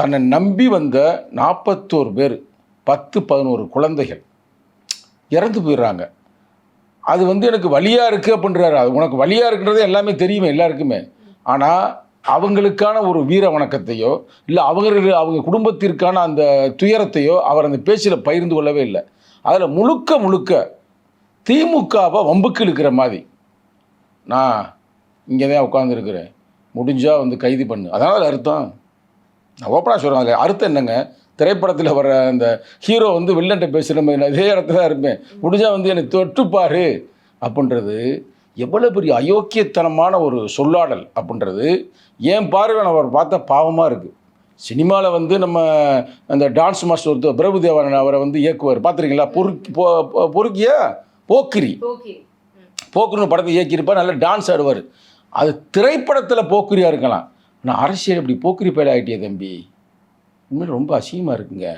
தன்னை நம்பி வந்த நாற்பத்தோரு பேர் பத்து பதினோரு குழந்தைகள். இறந்து போயிடுறாங்க. அது வந்து எனக்கு வலியாக இருக்குது அப்படின்றாரு. அது உனக்கு வலியாக இருக்குன்றது எல்லாமே தெரியுமே எல்லாருக்குமே. ஆனால் அவங்களுக்கான ஒரு வீர வணக்கத்தையோ இல்லை அவங்களுக்கு அவங்க குடும்பத்திற்கான அந்த துயரத்தையோ அவர் அந்த பேச்சில் பகிர்ந்து கொள்ளவே இல்லை. அதில் முழுக்க முழுக்க திமுகவை வம்புக்கு இழுக்கிற மாதிரி. நான் இங்கே தான் உட்காந்துருக்கிறேன் முடிஞ்சால் வந்து கைது பண்ணு. அதனால் அர்த்தம். ஓப்பனாக சொல்கிறேன் அதில் அர்த்தம் என்னங்க? திரைப்படத்தில் வர அந்த ஹீரோ வந்து வில்லன்ட்ட பேசுகிற மாதிரி நான் இதே இடத்துல தான் இருப்பேன். முடிஞ்சால் வந்து என்னை தொட்டுப்பாரு அப்படின்றது எவ்வளோ பெரிய அயோக்கியத்தனமான ஒரு சொல்லாடல் அப்படின்றது. ஏன் பார்வையில் அவர் பார்த்தா பாவமாக இருக்குது சினிமாவில் வந்து நம்ம அந்த டான்ஸ் மாஸ்டர் ஒருத்தர் பிரபுதேவன் அவரை வந்து இயக்குவார். பார்த்துருக்கீங்களா? பொறுக்கி பொ பொறுக்கியா? போக்கிரி. ஓகே போக்குரின்னு படத்தை இயக்கியிருப்பார். நல்லா டான்ஸ் ஆடுவார். அது திரைப்படத்தில் போக்குரியாக இருக்கலாம். நான் அரசியல் இப்படி போக்குரி பேடாகிட்டே தம்பி. உண்மையில் ரொம்ப அசிங்கமாக இருக்குங்க.